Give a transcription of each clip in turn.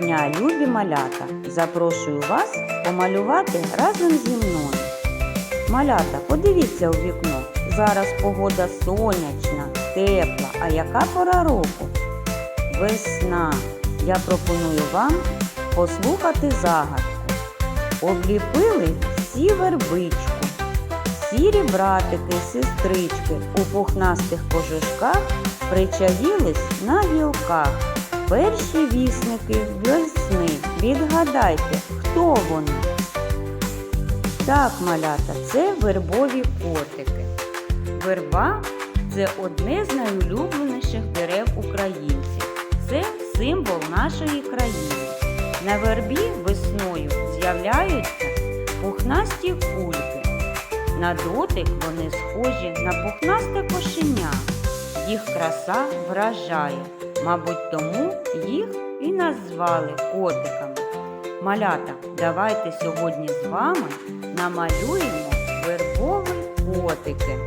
дня, любі малята! Запрошую вас помалювати разом зі мною. Малята, подивіться у вікно. Зараз погода сонячна, тепла. А яка пора року? Весна. Я пропоную вам послухати загадку. Обліпили всі вербичку. Сірі братики, сестрички у пухнастих кожушках причаїлись на гілках. Перші вісники весни. Відгадайте, хто вони? Так, малята, це вербові котики. Верба це одне з найулюбленіших дерев українців. Це символ нашої країни. На вербі весною з'являються пухнасті кульки. На дотик вони схожі на пухнасте кошеня. Їх краса вражає, мабуть, тому їх і назвали котиками. Малята, давайте сьогодні з вами намалюємо вербові котики.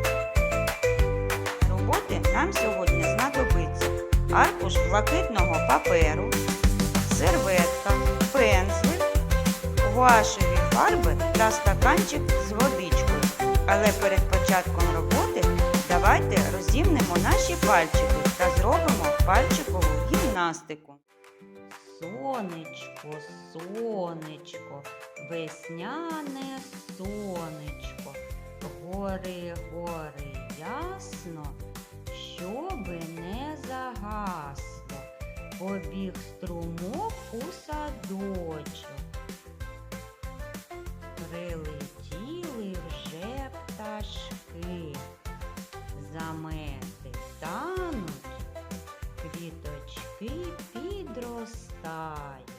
Роботи нам сьогодні знадобиться аркуш блакитного паперу, серветка, пензлик, гуашеві фарби та стаканчик з водичкою. Але перед початком роботи давайте розімнемо наші пальчики та зробимо пальчикову гімнастику. Сонечко, сонечко, весняне сонечко, гори, гори ясно, щоби не загасло, побіг струмок у садочок. Квіточки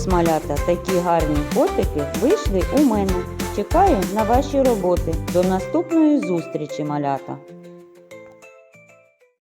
Ось малята, такі гарні котики вийшли у мене. Чекаю на ваші роботи. До наступної зустрічі, малята!